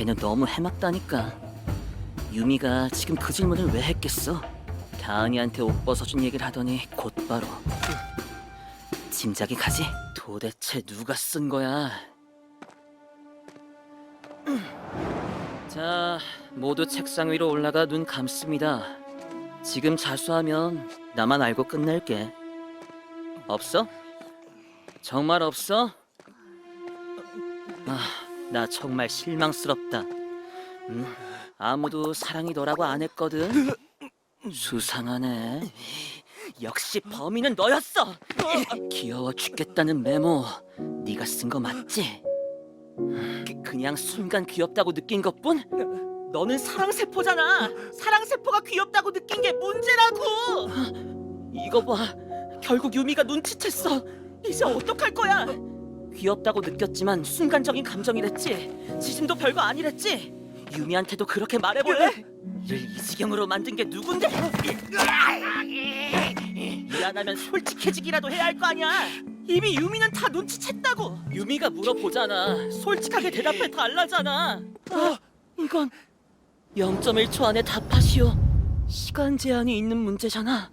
걔는 너무 해맑다니까. 유미가 지금 그 질문을 왜 했겠어? 다은이한테 옷 벗어준 얘기를 하더니 곧바로 짐작이 가지. 도대체 누가 쓴 거야? 자, 모두 책상 위로 올라가 눈 감습니다. 지금 자수하면 나만 알고 끝낼게. 없어? 정말 없어? 아, 나 정말 실망스럽다. 음, 아무도 사랑이 너라고 안 했거든. 수상하네. 역시 범인은 너였어. 귀여워 죽겠다는 메모, 네가 쓴 거 맞지? 그- 그냥 순간 귀엽다고 느낀 것뿐? 너는 사랑 세포잖아. 사랑 세포가 귀엽다고 느낀 게 문제라고. 이거 봐. 결국 유미가 눈치챘어. 이제 어떡할 거야? 귀엽다고 느꼈지만 순간적인 감정이랬지. 지심도 별거 아니랬지. 유미한테도 그렇게 말해볼래? 이를 이 지경으로 만든 게 누군데? 미안하면 솔직해지기라도 해야 할 거 아니야. 이미 유미는 다 눈치챘다고. 유미가 물어보잖아. 솔직하게 대답해 달라잖아. 아, 이건 0.1초 안에 답하시오. 시간 제한이 있는 문제잖아.